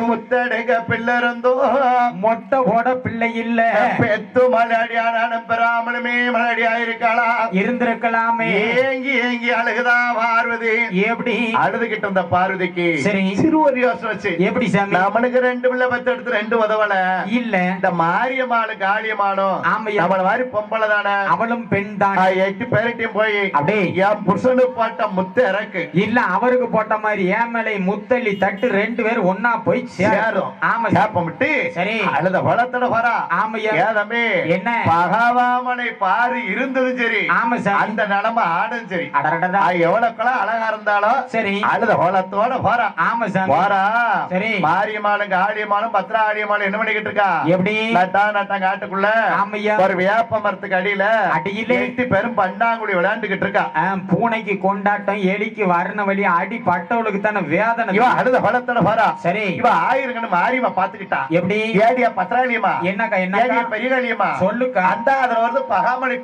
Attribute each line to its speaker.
Speaker 1: முத்தடுக பிள்ளை இருந்தோ
Speaker 2: மொட்டை போட பிள்ளை இல்ல.
Speaker 1: பெத்து மலடியான பெறாமலுமே மலடியா இருக்காளா
Speaker 2: இருந்திருக்கலாமே.
Speaker 1: ஏங்கி ஏங்கி அழுகுதா பார்வதி?
Speaker 2: எப்படி?
Speaker 1: அழுதுகிட்டு இருந்த பார்வதிக்கு
Speaker 2: சரி.
Speaker 1: சிறு ஒரு யோசனை வச்சு.
Speaker 2: எப்படி சாமி?
Speaker 1: நம்மளுக்கு ரெண்டு பிள்ளை பத்து எடுத்து ரெண்டு உதவல.
Speaker 2: இல்ல.
Speaker 1: இந்த மாரியம்மாளு காளியம்மாளும்
Speaker 2: ஆமையா.
Speaker 1: நம்மள மாதிரி பொம்பளை தானே.
Speaker 2: அவளும் பெண் தான்.
Speaker 1: எட்டு பேர்கிட்டயும் போய்
Speaker 2: அப்படியே.
Speaker 1: என் புருஷனு போட்ட முத்து இறக்கு.
Speaker 2: இல்ல அவருக்கு போட்ட மாதிரி ஏமலை முத்தள்ளி தட்டு ரெண்டு பேரும் ஒன்னா போய் சேரும் ஆமா
Speaker 1: கேப்பமிட்டு
Speaker 2: சரி.
Speaker 1: அழுத வளத்தட வரா
Speaker 2: ஆமையா.
Speaker 1: ஏதமே
Speaker 2: என்ன?
Speaker 1: பகவாமனை பாரு இருந்ததும் சரி
Speaker 2: ஆமா சாமி.
Speaker 1: அந்த நிலைமை ஆடும் சரி எவ்வளவுக்கெல்லாம் அழகா இருந்தாலும்
Speaker 2: சரி.
Speaker 1: அழுத வளத்தோட போறா
Speaker 2: ஆமா சாமி
Speaker 1: போறா
Speaker 2: சரி.
Speaker 1: மாரியம்மாளும் காளியம்மாளும் பத்திராளியம்மாளும் என்ன பண்ணிக்கிட்டு இருக்கா
Speaker 2: எப்படி
Speaker 1: நட்டா நட்டா காட்டுக்குள்ள
Speaker 2: ஆமையா.
Speaker 1: ஒரு வேப்ப மரத்துக்கு அடியில
Speaker 2: அடியிலே.
Speaker 1: எட்டு பேரும் பண்டாங்குழி விளையாண்டுகிட்டு இருக்கா
Speaker 2: பூனைக்கு கொண்டாட்டம் எலிக்கு வர்ண வழி அடி பட்டவளுக்கு தானே வேதனை
Speaker 1: அழுத வளத்தோட போறா
Speaker 2: சரி
Speaker 1: இவ ஆயிருங்கன்னு மாரியம்மா பாத்துக்கிட்டா
Speaker 2: எப்படி?
Speaker 1: ஏடியா பத்திராளியம்மா
Speaker 2: என்னக்கா என்னக்கா?
Speaker 1: பெரியகாளியம்மா.
Speaker 2: சொல்லுக்கா.
Speaker 1: அந்த அதுல வந்து பகாமணி